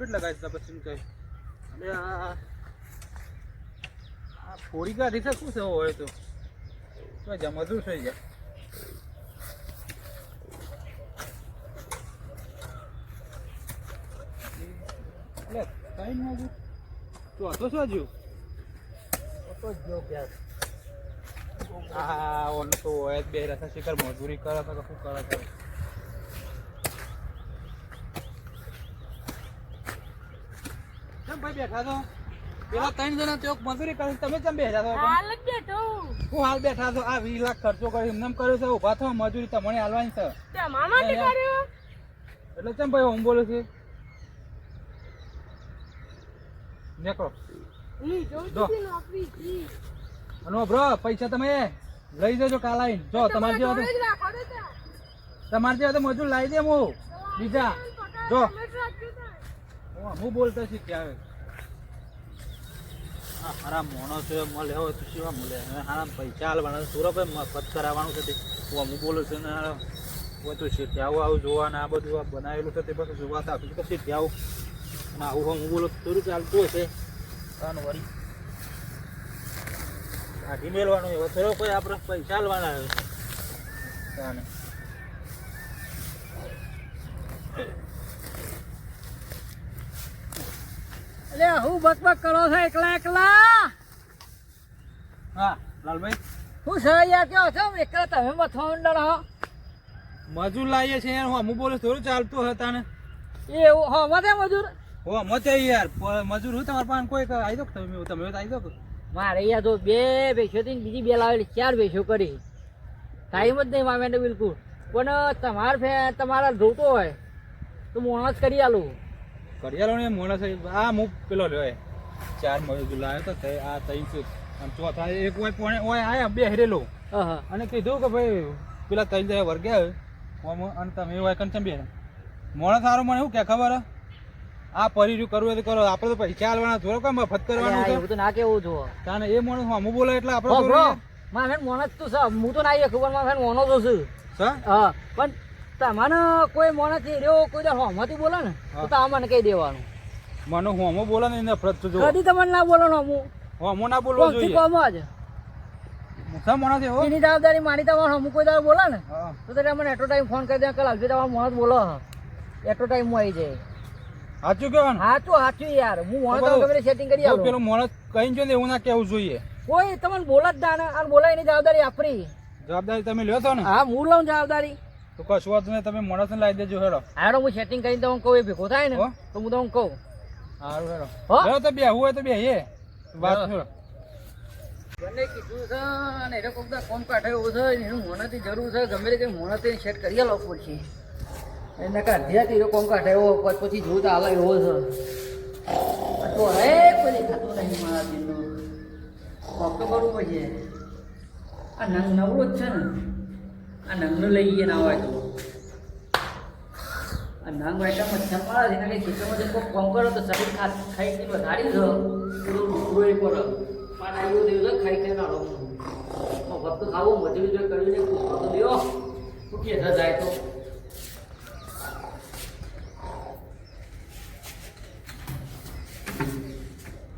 લગાવી દીધા પછી કઈ એટલે આ આ ફોડી કાઢી છે શું છે હોય તો જમતું થઈ જાય એટલે કઈ ન તું ચોથો શું હજુ તો જ જો પ્યાસ હા ઓન તો હોય બે રસા શિખર મજૂરી કરે તો શું કરે છે કેમ ભાઈ બેઠા છો? પેલા ત્રણ જણા ચોક મજૂરી કરી તમે કેમ બેઠા છો? હાલ જ બેઠો હું. હાલ બેઠા છો. આ વીસ લાખ ખર્ચો કરી એમને એમ કર્યો છે ઊભા થો મજૂરી તમને હાલવાની છે. કર્યો? એટલે કેમ ભાઈ હું બોલું છું? નીકળો. અને બ્રો પૈસા તમે લઈ જજો કાલ આવીને જો તમારે જેવા. તમારે જેવા તો મજૂર લાવી દે હું. બીજા. જો. હું બોલતો છું ક્યારે હા હારા મોણો છે, મળે હોય તો શિવા મળે? હારા પૈસા હાલવાના સુરત મફત કરાવવાનું છે તે. હું અમુક બોલું છું ને હોય તો શેઠિયાઓ આવું જોવા ને આ બધું આ બનાવેલું છે તે પછી જોવા તો આપી તો શેઠિયાઓ અને આવું હું બોલું થોડું ચાલતું હશે. કાન વળી કાઢી મેળવાનું. એવો થોડો કોઈ આપણે પૈસા હાલવાના આવે કાને એટલે હું બકબક કરો છો એકલા એકલા? હા લાલભાઈ. હું છે યાર કયો છો? એકલા તમે મથવા મંડળ હો. મજૂર લાવીએ છીએ યાર હું અમુક બોલું થોડું ચાલતું હતા ને એવું હો મતે મજૂર? હો મતે યાર મજૂર હું તમારા પાસે કોઈ આવી દો તમે તમે આવી દો મારે અહીંયા તો બે ભેસો થી બીજી બે લાવેલી ચાર ભેસો કરી. ટાઈમ જ નહીં મામે બિલકુલ. પણ તમારે તમારા જોતો હોય તો મોણસ કરી આલું. કરિયાલો ને. આ હું પેલો લ્યો ચાર મજૂર લાવ્યો તો તે આ ત્રણ આમ ચોથા એક હોય પોણે હોય આયા બે હેરેલો. અને કીધું કે ભાઈ પેલા ત્રણ જણા વર્ગે ઓમ અને તમે હોય કંચમ બે. મોણસ સારું મને શું કે ખબર? આ પરીર્યું કરવું તો કરો. આપણે તો પૈસા હાલવાના થોડો કઈ મફત કરવાનું છે? એવું તો ના કેવું જુઓ. કારણ એ મોણસ હું બોલે એટલે આપણે. મારે મોણસ તો હું તો ના ખબર મારે મોનો તો છું હા પણ તમને કોઈ મોણસ રહ્યો કોઈ દર હોમાંથી બોલે ને તો હા. મને કહી દેવાનું. મને હોમો હમો બોલે ને નફરત તો જો કદી તમને ના બોલો હોમો? હું ના બોલવો જોઈએ. કોમ જ મોટા માણસ એવો એની જવાબદારી મારી તમારે અમુક કોઈ દર બોલે ને તો તમે મને એટલો ટાઈમ ફોન કરી દે કે આવજો તમારો માણસ બોલો. એટલો ટાઈમ આવી જાય. સાચું કહેવાનું? સાચું સાચું યાર. હું મોણસ તો ગમે સેટિંગ કરી આવું. પેલો માણસ કઈ જો ને એવું ના કહેવું જોઈએ. કોઈ તમને બોલે જ દાને અને બોલાય એની જવાબદારી આપણી. જવાબદારી તમે લ્યો છો ને. હા હું લઉં જવાબદારી. તો કશું વાત નહીં તમે માણસને લાવી દેજો હેડો. હારો હું સેટિંગ કરીને તમને કહું એ ભેગો થાય ને તો હું તમને કહું. સારું હેડો. હો? હેડો તો બેહવું હોય તો બેહીએ વાત હેડો. બંને કીધું છે અને એને કોક દા કોમ કાઢે છે એનું મોનાથી જરૂર છે ગમે તે મોનાથી સેટ કરી આલો પડશે એને કાઢ્યા કે કોમ કાઢે એવો પછી પછી જોવું તો એવો છે. તો હે કોઈ દેખાતું નહીં મારા દિલનું કોક તો કરવું પડશે. આ નવરો જ છે ને. આ નંગનું લઈ ગયા ના હોય તો. આ નંગ મચ્છર મારા છે કંઈ ખેતરમાં જઈને કોક કોમ કરો તો શરીર ખા, ખાઈ ખાઈ વધારી દો. પેલું ડુકરો એ પર પાન આવ્યો છે ખાઈ ખાઈ નાડો ફક્ત ખાવું, મજૂરી જો કર્યું ને તો દેવો. શું કે જાય તો?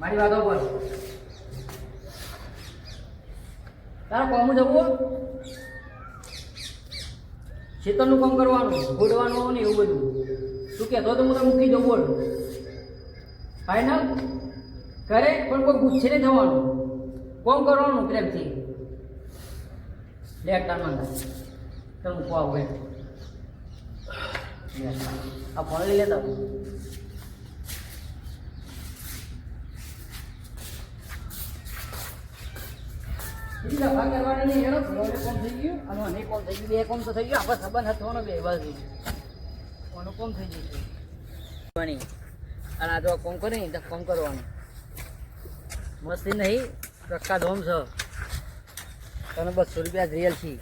મારી વાતો પર. તારે કોમું જવું ખેતરનું કામ કરવાનું ગોડવાનું ને એવું બધું. તું કહેતો તો હું તને મૂકી દઉં, બોલ. ફાઈનલ કરે પણ કોઈ ગુસ્સે નહીં થવાનું. કોમ કરવાનું પ્રેમથી. લે તાર તમે મૂકવા આવું આ ફોન લઈ લેતા. કોમ થઈ ગયું? થઈ ગયું? બે કોમ તો થઈ ગયો? આપણે સંબંધ થવાનો બે બાજુ કોનું કોમ થઈ જશે બની. આ જો કોમ કરે? તો કોમ કરવાનું? મસ્તી નહીં, રક્કા ધોમ છે. તને બસો રૂપિયા રિયલ છે.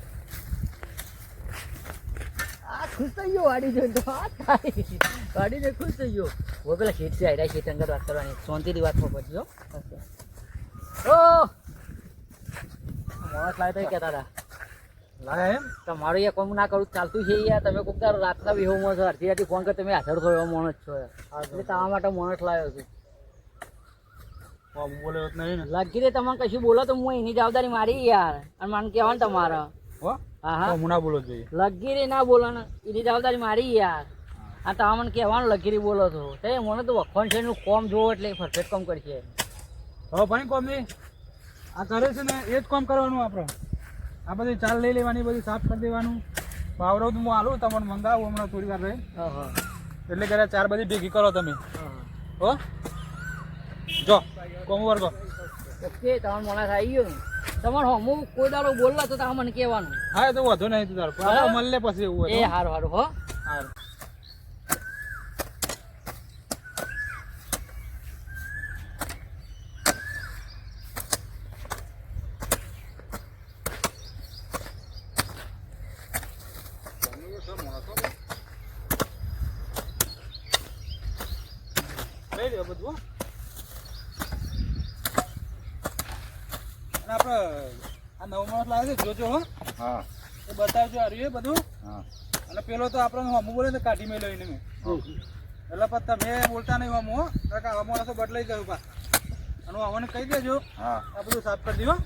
આ ખુશ થઈ ગયો, વાડી જોઈને તો. આ થાય. વાડીને ખુશ થઈ ગયો. હવે પેલા છે આયરા શેઠ અંગત વાત કરવાની. શાંતિથી વાત પડશે હો ઓ માણસ લાવે તો કહેતા હતા. એમ? તમારું એ કોમ ના કરું ચાલતું છે યાર. તમે કોઈક તાર રાતના વિહોમાં છો અડધી રાતે ફોન કર તમે હાજર થયો એવો માણસ છો એટલે તમારા માટે માણસ લાવ્યો છું. બોલે નહીં ને? લગી રે તમારે કશું બોલો તો હું એની જવાબદારી મારી યાર. અને મને કહેવાનું તમારે. હો? તો ના બોલો જોઈએ. લગી રે ના બોલો ને એની જવાબદારી મારી યાર. આ તમે મને કહેવાનું લગી રે બોલો છો તે મને તો વખવાણ છે કોમ જોવો એટલે પરફેક્ટ કોમ કરશે. હવે ભાઈ કોમ નહીં આ કરે છે ને એ જ કામ કરવાનું આપણે. આ બધી ચાલ લઈ લેવાની બધી સાફ કરી દેવાનું. તો હું આલું તમને મંગાવું હમણાં થોડી વાર રહી. હા હા. એટલે કરે ચાર બધી ભેગી કરો તમે. હા. હો? જો કોમ વર્ગો ઓકે તમારો મોણા આવી ગયો તમારે હમું કોઈ દાડો બોલલા તો તમે મને કહેવાનું. હા એ તો વધુ નહીં તું તારું. મળે પછી એવું એ. હારું હારું હો હારું. લઈ લ્યો બધું હો. અને આપણે આ નવ માણસ લાવે છે જોજો હો. હા. એ બતાવજો આ રહ્યું એ બધું. હા. અને પેલો તો આપણને હમું બોલે ને કાઢી મેલો એને મેં. એટલે પણ તમે બોલતા નહીં હમું હો. કારણ કે આવા બદલાઈ ગયું પા અને હું કહી દેજો. હા. આ બધું સાફ કરી દીધો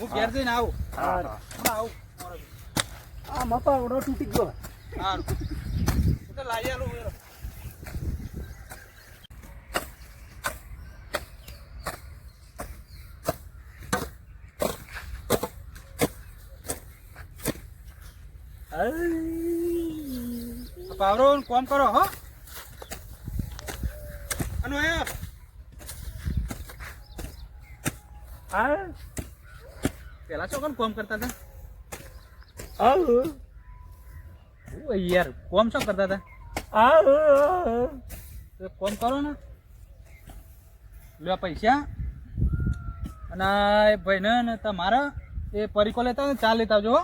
હું. ઘેર જઈને આવું. હા હા. આવું. આ મપા ઓડો તૂટી ગયો. સારું તો લાવી આલું પાવરો કોમ કરો હો. અનુ એ. હા? પેલા શું કોમ કરતા હતા? ઓ યાર કોમ શું કરતા હતા? તો કોમ કરો ને. લ્યો પૈસા. અને એ ભાઈને ને તમારા એ પરીકો લેતા ને ચા લેતા આવજો હો.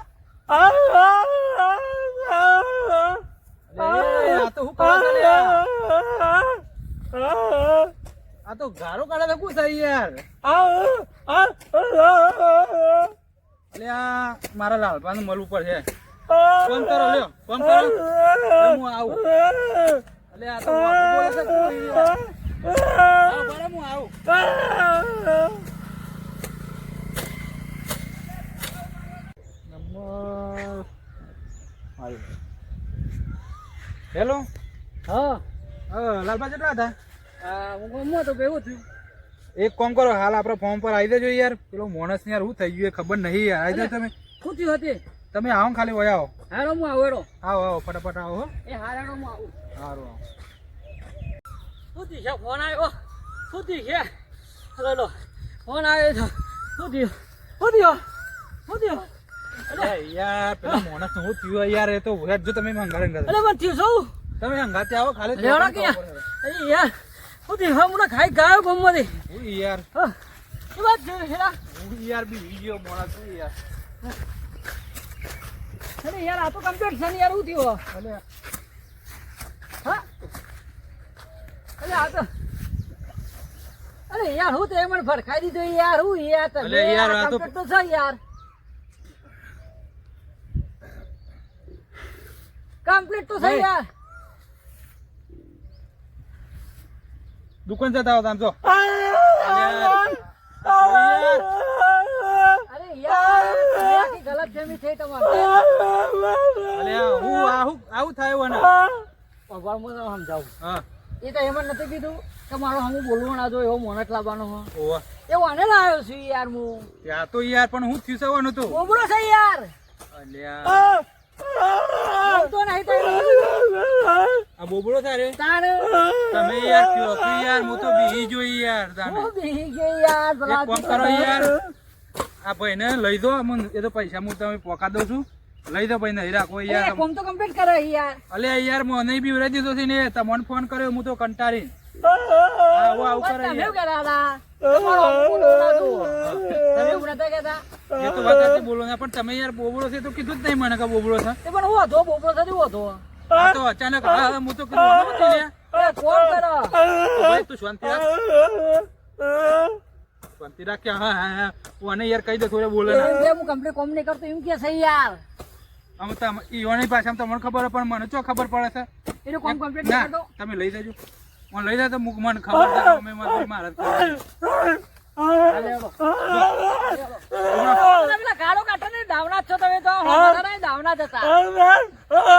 આ તો હું કરો છો આ? તો ગારો કાઢે તો થાય યાર. એટલે આ મારા લાલપાને મળવું પડશે. ફોન કરો લ્યો ફોન તો. હા, આવું. હેલો? હા. લાલબા કેટલા હતા? હું ગમો તો કેવું થયું. એક કોમ કરો હાલ આપણે ફોર્મ પર આવી દેજો યાર. પેલો માણસ યાર શું થઈ ગયું ખબર નહીં યાર આવી જાઓ તમે. શું થયું હતી. તમે આવો ખાલી વયા આવો. હારો હું આવેરો આવો આવો ફટાફટ આવો હો. એ હારાડો હું આવું. હારો આવો. શું થયું છે ફોન આવ્યો. શું થયું છે. હલો ફોન આવ્યો છે. શું થયું શું થયું શું થયું અરે યાર પેલા માણસ શું થયું યાર એ તો હેડ જો તમે હંગારે હંગારે. અરે થયું તમે હંગાતે આવો ખાલી લેવડા કે અરે યાર હા ખાઈ ગાયો હું યાર. એ વાત છે હેરા. હું યાર બી ગયો માણસ હું યાર. અરે યાર આ તો કમ્પ્લીટ છે યાર હું થયો? હા? અરે આ તો. અરે યાર હું તો એ મને ફરખાઈ દીધો યાર હું યાર તમે યાર, આ તો- છે યાર કમ્પ્લીટ તો છે નહીં. યાર દુકાન જતા આવો તમે જો અરે યાર તમે આખી ગલત જમી થઈ તમારે અલે આ હું આ હું આવું થાય એવું ને ભગવાન મને સમજાવું. હા. એ તો એમ જ નથી કીધું કે મારો હમું બોલવો ના જો એવો મોનટ લાવવાનો હો. ઓવા એ વાને લાવ્યો છું યાર હું. ત્યાં તો યાર પણ હું થયું સવાનું હતું બોબડો છે યાર. અલ્યા. બોલતો નહીં તો આ બોબડો થાય તારે. તમે યાર કયો યાર હું તો બીહી જોઈ યાર તાને. હું ગઈ યાર એક કામ કરો યાર. આ ભાઈને લઈ દો મને એ તો પૈસા હું તમે પોકા દઉં છું. લઈ દો ભાઈ નહીં રાખો યાર. યાર કોમ તો કમ્પ્લીટ કરો યાર. અલે યાર મને બી ઉરાઈ દીધો છે ને તમને ફોન કર્યો હું તો કંટાળી આવું આવું કરે તમે યાર. તમે કીધું જ કે હા હા હા અને યાર કહી દે થોડે બોલે ના. હું કોમ નહીં કરતો એમ કે યાર. આમ તો ઈવાની પાછા તમને ખબર પણ મને ચો ખબર પડે છે? એનું કોમ કમ્પ્લીટ કરતો તમે લઈ જજો. હું લઈ જાય તો મુક મને ખબર અમે મારી મારત ગાળો કાઢો ને દાવના છો તમે તો દાવના લઈ જાઓ.